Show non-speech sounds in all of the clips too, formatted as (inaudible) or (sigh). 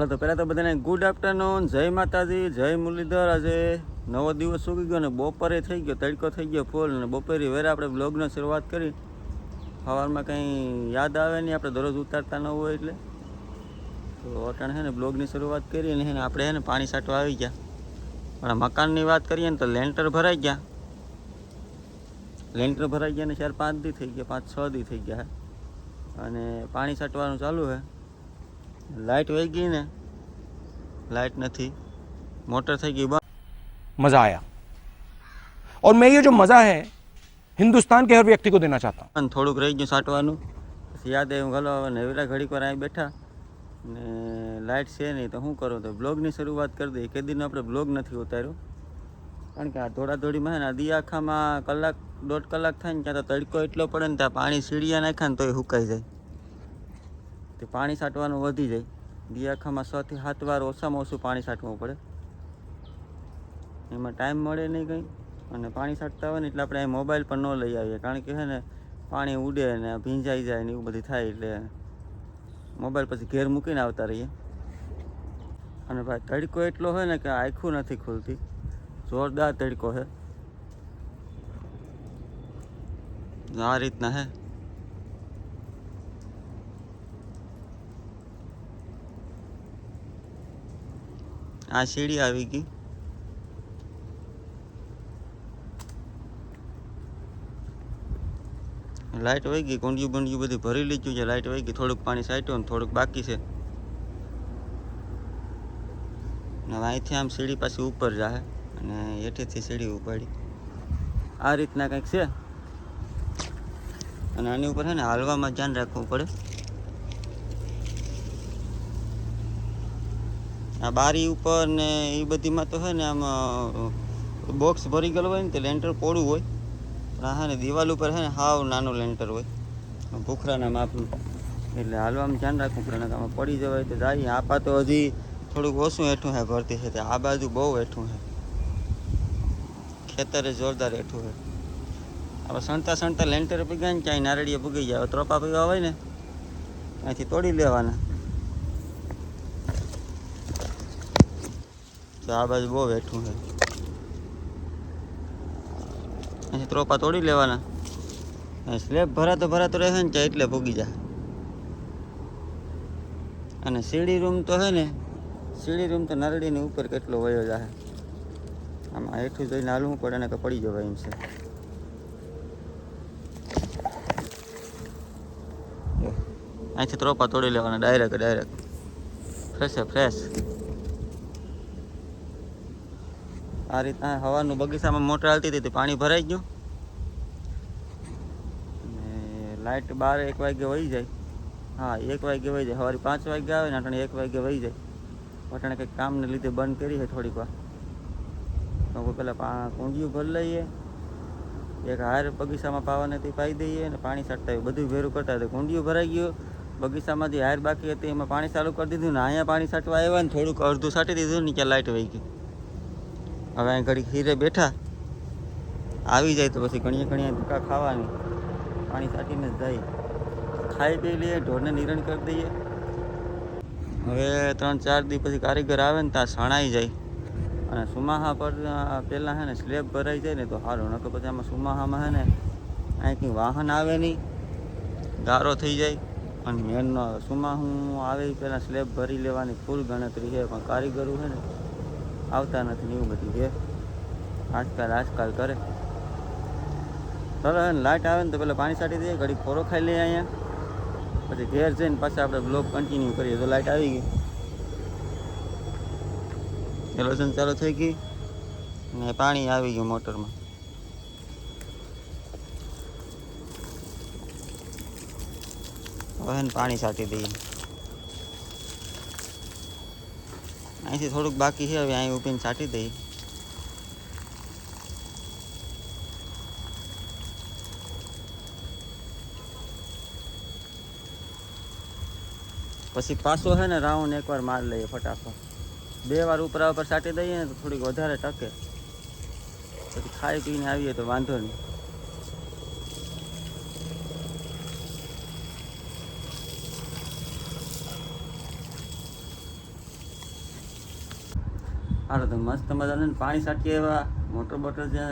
હાલો, તો પહેલાં તો બધાને ગુડ આફ્ટરનૂન જય માતાજી, જય મુરલીધર. આજે નવો દિવસ સૂકી ગયો ને બપોરે થઈ ગયો, તડકો થઈ ગયો ફૂલ અને બપોરે વેરે આપણે બ્લોગની શરૂઆત કરી. સવારમાં કંઈ યાદ આવે નહીં, આપણે દરરોજ ઉતારતા ન હોય એટલે. તો અટાણે છે ને બ્લોગની શરૂઆત કરી અને આપણે છે ને પાણી છાંટવા આવી ગયા. પણ મકાનની વાત કરીએ ને તો લેન્ટર ભરાઈ ગયા. લેન્ટર ભરાઈ ગયા ને ચાર પાંચ દી થઈ ગયા, પાંચ છ દી થઈ ગયા અને પાણી છાંટવાનું ચાલુ છે લાઇટ વહી ગઈ ને. લાઇટ નથી મોટર થઈ ગઈ બંધ मज़ा आया और मैं ये जो मज़ा है हिंदुस्तान के हर व्यक्ति को देना चाहता हूँ અને થોડુંક રહી ગયું છાંટવાનું પછી યાદ આવ્યું ગલો હવે નવેરા ઘડીક વાર અહીં બેઠા ને લાઇટ છે નહીં તો શું કરું તો બ્લોગની શરૂઆત કરી દઈએ કે દિન આપણે બ્લોગ નથી ઉતાર્યો કારણ કે આ દોડાદોડીમાં છે ને આ દિયાખામાં કલાક દોઢ કલાક થાય ને ત્યાં તો તડકો એટલો પડે ને ત્યાં પાણી સીડિયા નાખ્યા ને તોય સુકાઈ જાય તે પાણી છાંટવાનું વધી જાય દિયાખામાં છ થી સાત વાર ઓછામાં ઓછું પાણી છાંટવું પડે. એમાં ટાઈમ મળે નહીં કંઈ અને પાણી છાંટતા હોય ને એટલે આપણે મોબાઈલ પણ ન લઈ આવીએ. કારણ કે છે ને, પાણી ઉડે ને ભીંજાઈ જાય ને એવું બધું થાય એટલે મોબાઈલ પછી ઘેર મૂકીને આવતા રહીએ. અને ભાઈ તડકો એટલો હોય ને કે આખું નથી ખુલતી. જોરદાર તડકો છે. આ રીતના હે આ સીડી આવી ગઈ. લાઇટ વહી ગઈ, કુંડિયું બંડિયું બધું ભરી લીધું છે લાઇટ વહી ગઈ, થોડુંક પાણી સાટ્યું ને થોડુંક બાકી છે. હવે અહીંથી આમ સીડી પાછી ઉપર જાય અને હેઠેથી સીડી ઉપાડી. આ રીતના કંઈક છે. અને આની ઉપર છે ને, હાલવામાં ધ્યાન રાખવું પડે. આ બારી ઉપર ને એ બધીમાં તો છે ને આમ બોક્સ ભરી ગયેલું હોય ને તે લેન્ટર પોળું હોય. પણ હા ને દિવાલ ઉપર છે ને હાવ નાનું લેન્ટર હોય. ભૂખરાના માપનું. એટલે હાલવામાં ધ્યાન રાખવું પડે આમાં પડી જવાય તો જાય. આપા તો હજી થોડુંક ઓછું હેઠું હે, ભરતી છે તે. આ બાજુ બહુ હેઠું છે ખેતરે જોરદાર હેઠું છે આપણે સણતા સણતા લેન્ટર પીગાય ને, ક્યાંય નારળીએ પૂગી જાય ત્રોપા પીવા હોય ને, ત્યાંથી તોડી લેવાના. તો આ બાજુ બહુ બેઠું છે. અહીં ત્રોપા તોડી લેવાના. સ્લેબ ભરાતો ભરાતો રહે ને એટલે ભૂગી જાય અને સીડી રૂમ તો છે ને, સીડી રૂમ તો નારળીની ઉપર કેટલો વયો જાય આમાં હેઠું જોઈને હાલવું પડે ને કે પડી જવાય એમ છે. અહીંથી ત્રોપા તોડી લેવાના, ડાયરેક્ટ ડાયરેક્ટ. ફ્રેશ ફ્રેશ આ રીતના હવાનું બગીચામાં મોટર હાલતી હતી પાણી ભરાઈ ગયું. અને લાઇટ બાર એક વાગે વહી જાય. હા, એક વાગે વહી જાય. સવારે પાંચ વાગે આવે ને અટાણે એક વાગે વહી જાય. અટાણે કંઈક કામને લીધે બંધ કરી છે થોડીક વાર. તો પહેલાં કુંડિયું ભરી લઈએ. એક હાર બગીચામાં પાવાને તે પાઈ દઈએ અને પાણી છાંટતા બધું ભેરું કરતા હતા કુંડિયું ભરાઈ ગયું. બગીચામાંથી હાર બાકી હતી, એમાં પાણી ચાલુ કરી દીધું ને અહીંયા પાણી છાંટવા આવ્યા ને થોડુંક અડધું છાંટી દીધું ને ત્યાં લાઇટ વહી ગઈ. હવે અહીં ઘડી ખીરે બેઠા. આવી જાય તો પછી ઘણીએ ઘણીએ ધક્કા ખાવાની. પાણી છાંટીને જ જાય. ખાઈ પી લઈએ, ઢોરને નિરણ કરી દઈએ. હવે ત્રણ ચાર દી પછી કારીગર આવે ને ત્યાં શણાઈ જાય. અને સુમાહા પર પહેલાં છે ને સ્લેબ ભરાઈ જાય ને તો સારું નકર પછી આમાં સુમાહામાં છે ને અહીંથી વાહન આવે નહીં. ગારો થઈ જાય. અને મેનનો સુમાહું આવે પહેલાં સ્લેબ ભરી લેવાની ફૂલ ગણતરી છે. પણ કારીગરો છે ને આવતા નથી ને એવું બધું છે. આજકાલ આજકાલ કરે. ચાલો લાઇટ આવે ને તો પેલા પાણી સાટી દઈએ ઘડી ખોરો ખાઈ લઈએ અહીંયા. પછી ઘેર જઈને પાછા આપણે બ્લોક કન્ટિન્યુ કરીએ, તો લાઇટ આવી ગઈ. એલોશન ચાલુ થઈ ગઈ. ને પાણી આવી ગયું મોટરમાં. હવે પાણી સાટી દઈએ. અહીંથી થોડુંક બાકી છે, હવે અહીં ઊભીને છાંટી દઈએ. પછી પાછો છે ને રાઉન્ડ એકવાર માર લઈએ ફટાફટ. બે વાર ઉપરા ઉપર છાંટી દઈએ ને તો થોડીક વધારે ટકે. પછી ખાઈ પીને આવીએ તો વાંધો નહીં. હાલો તો મસ્ત મજાને પાણી સાટીએ એવા મોટર બોટર જે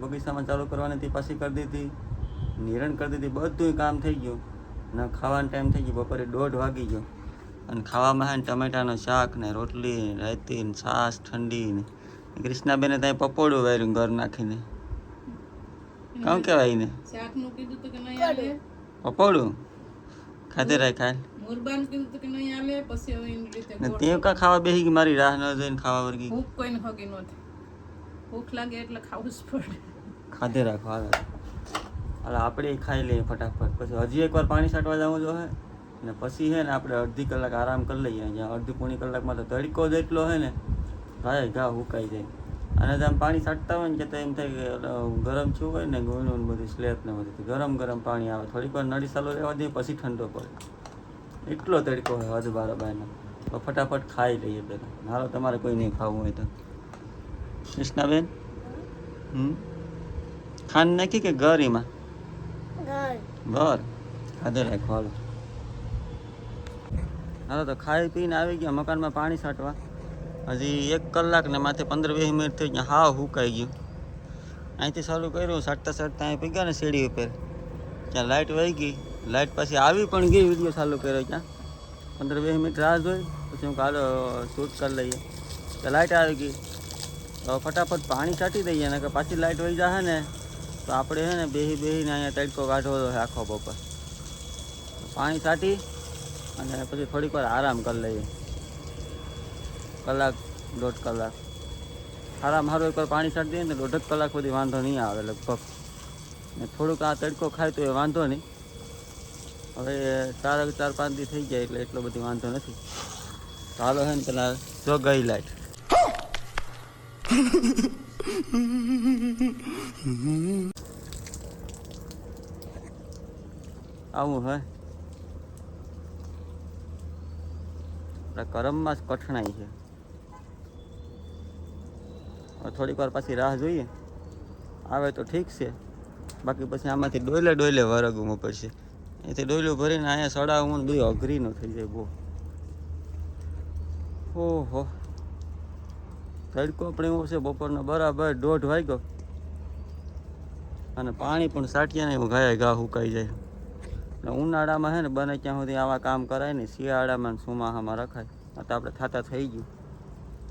બગીચામાં ચાલુ કરવાની હતી પાછી કરી દીધી. નિરણ કરી દીધી. બધું કામ થઈ ગયું. ને ખાવાનો ટાઈમ થઈ ગયો. બપોરે દોઢ વાગી ગયો. અને ખાવામાં હે ને ટમેટાનું શાક ને રોટલી ને રાયતી ને છાશ ઠંડી ને. કૃષ્ણાબેને ત્યાં પપોડું વાર્યું ઘર નાખીને. કામ કહેવાય ને પપોડું ખાધે રાખ ખાય કીધું તો કે નહીં આલે પછી હવે એની રીતે ને તે કા ખાવા બેસી ગઈ મારી રાહ ન જોઈને ખાવા વર્ગી? ભૂખ કોઈને હગી નથી ભૂખ લાગે એટલે ખાવું જ પડે. ખાધે રાખો હાલ. હાલો આપણે ખાઈ લઈએ ફટાફટ. પછી હજી એકવાર પાણી છાંટવા જવું હે. ને પછી હે ને આપણે અડધી કલાક આરામ કરી લઈએ. અહીંયા અડધી પોણી કલાકમાં તો તડકો જેટલો હે ને. ભાઈ ઘા હુકાઈ જાય. અને જો આમ પાણી છાંટતા હોય ને કે તો એમ થાય કે ગરમ છું હોય ને ગુણું બધું સ્લેબ ને બધું. ગરમ ગરમ પાણી આવે. થોડીક વાર નળી સાલો રહેવા દઈએ પછી ઠંડો પડે. એટલો તડકો હોય હદ બાર બાયનો. તો ફટાફટ ખાઈ લઈએ પહેલાં. મારો તમારે કોઈ નહીં ખાવું હોય તો. કૃષ્ણાબેન? હમ? ખાંડ નાખી કે ગરીમાં ઘર. ખાધો રાખો હાલો હાલો તો ખાઈ પીને આવી ગયા મકાનમાં પાણી છાંટવા. હજી એક કલાક ને માથે પંદર વીસ મિનિટ થઈ ગયા હાવ હુકાઈ ગયું. અહીંથી ચાલુ કર્યું સાટતા સાટતા અહીં પી ગયા ને સીડી ઉપર. ત્યાં લાઇટ વહી ગઈ. લાઇટ પાછી આવી પણ ગઈ વીડિયો ચાલુ કર્યો ત્યાં પંદર વીસ મિનિટ રાહ જોઈ, પછી હું કાલો શૂટ કરી લઈએ. તો લાઇટ આવી ગઈ. તો ફટાફટ પાણી છાંટી દઈએ ને કે પાછી લાઇટ વહી જશે ને, તો આપણે છે ને બેહી બેહીને અહીંયા તડકો કાઢવો તો આખો બપોર. પાણી છાંટી અને પછી થોડીક વાર આરામ કરી લઈએ. કલાક દોઢ કલાક. આરામ સારું એકવાર પાણી છાંટી દઈએ ને દોઢ કલાક સુધી વાંધો નહીં આવે લગભગ. ને થોડુંક આ તડકો ખાય તો એ વાંધો નહીં. હવે ચાર ચાર પાંચ દી થઈ જાય એટલે એટલો બધી વાંધો નથી. ચાલો હે ને પેલા જો ગઈ લાઈટ. આવું હે. કરમમાં જ કઠણાઈ છે. થોડીક વાર પાછી રાહ જોઈએ. આવે તો ઠીક છે. બાકી પછી આમાંથી ડોલે ડોલે વરગવું પડશે. એથી ડોયલું ભરીને અહીંયા સડાવું ને બધું અઘરીનું થઈ જાય બહુ. ઓહો. તડકો પણ એવો છે બપોરનો, બરાબર, દોઢ વાગ્યો. અને પાણી પણ સાટીયા નહીં ગાય ઘા સુકાઈ જાય. ને ઉનાળામાં છે ને બને ત્યાં સુધી આવા કામ કરાય ને, શિયાળામાં ચોમાસામાં રખાય. તો આપણે થાતા થઈ ગયું.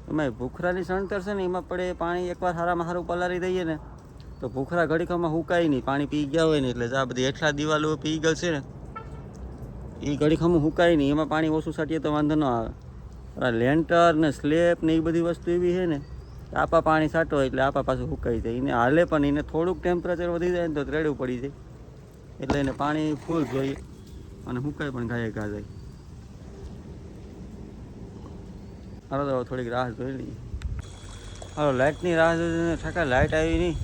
એમાં ભૂખરાની સણતર છે ને, એમાં પડે પાણી એકવાર સારામાં સારું પલારી દઈએ ને તો ભૂખરા ઘડીકમાં હુકાય નહીં, પાણી પી ગયા હોય ને એટલે આ બધી હેઠલા દિવાલો પી ગયેલ છે ને, એ ઘડીકમાં હુકાય નહીં, એમાં પાણી ઓછું સાટીએ તો વાંધો ન આવે. આ લેન્ટર ને સ્લેબ ને એ બધી વસ્તુ એવી છે ને આપા પાણી સાટો એટલે આપા પાછું હુકાઈ જાય. એને હાલે પણ એને થોડુંક ટેમ્પરેચર વધી જાય ને તો ત્રેડું પડી જાય. એટલે એને પાણી ફૂલ જોઈએ અને હુકાય પણ ગાયે ગા જાય. હાલો તો થોડીક રાહ જોઈ લઈએ. હાલો લાઇટની રાહ જોઈને ઠાકા લાઇટ આવી નહીં.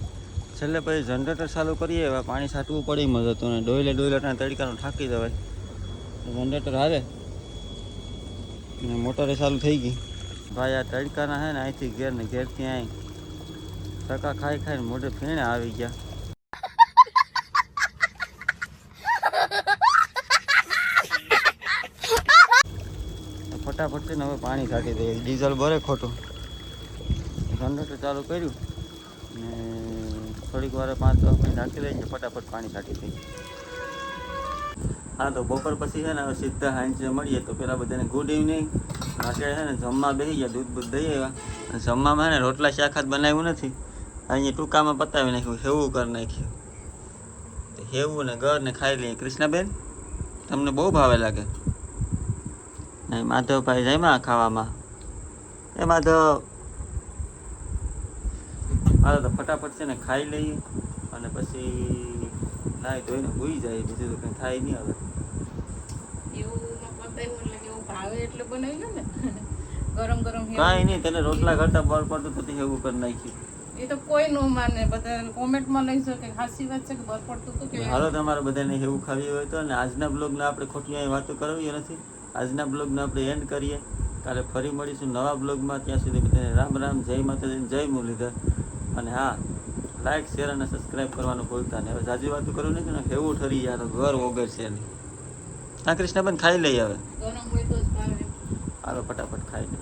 છેલ્લે પછી જનરેટર ચાલુ કરીએ, હવે પાણી છાંટવું પડે એમ જ હતું ડોયલે ડોયલે તડકાનું ઠાકી દેવાય જનરેટર હાલે. ને મોટરે ચાલુ થઈ ગઈ. ભાઈ, આ તડકાના હે ને, અહીંથી ઘેર ને ઘેરથી અહીં ટકા ખાઈ ખાઈને મોઢે ફીણે આવી ગયા. ફટાફટ છે ને હવે પાણી છાંટી દઈએ. ડીઝલ ભરે ખોટું. જનરેટર ચાલુ કર્યું. ને થોડીક વાર પાંચ દસ મિનિટ નાખી દઈએ ફટાફટ પાણી કાઢી દઈએ. હા, તો બપોર પછી છે ને હવે સીધા હાંજે મળીએ તો પેલા બધાને ગુડ ઇવનિંગ. અત્યારે છે ને જમવા બેસી ગયા, દૂધ બૂધ દઈએ અને જમવામાં ને રોટલા શાખાત બનાવ્યું નથી. અહીંયા ટૂંકામાં પતાવી નાખ્યું, હેવું કરી નાખ્યું. હેવું ને ઘર ને ખાઈ લઈએ. કૃષ્ણાબેન, તમને બહુ ભાવે લાગે? માધવભાઈ જમ્યા ખાવામાં? એ માધવ હાલો તો ફટાફટ છે ને ખાઈ લઈએ અને પછી નાહી ધોઈને ભૂઈ જાય બીજું તો કંઈ થાય નહીં હવે. (laughs) કાંઈ નહીં તને રોટલા કરતા બળ પડતું તો એવું કરી નાખ્યું. એ તો કોઈ ન માને બધા કોમેન્ટમાં લઈ શકે હાસી વાત છે કે બર પડતું હતું કે હાલો તમારે બધાને એવું ખાવી હોય તો અને આજના બ્લોગને આપણે ખોટી વાતો કરવી નથી. આજના બ્લોગને આપણે એન્ડ કરીએ. કાલે ફરી મળીશું નવા બ્લોગમાં. ત્યાં સુધી બધાને રામ રામ જય માતાજી જય મુરલીધર. અને હા લાઈક શેર અને સબસ્ક્રાઇબ કરવાનું ભૂલતા નહીં. હવે જાજી વાત કરું નહીં ને એવું ઠરી તો ઘર વગર છે નહીં. હા કૃષ્ણબેન ખાઈ લઈ હવે. હાલો ફટાફટ ખાઈ લઈએ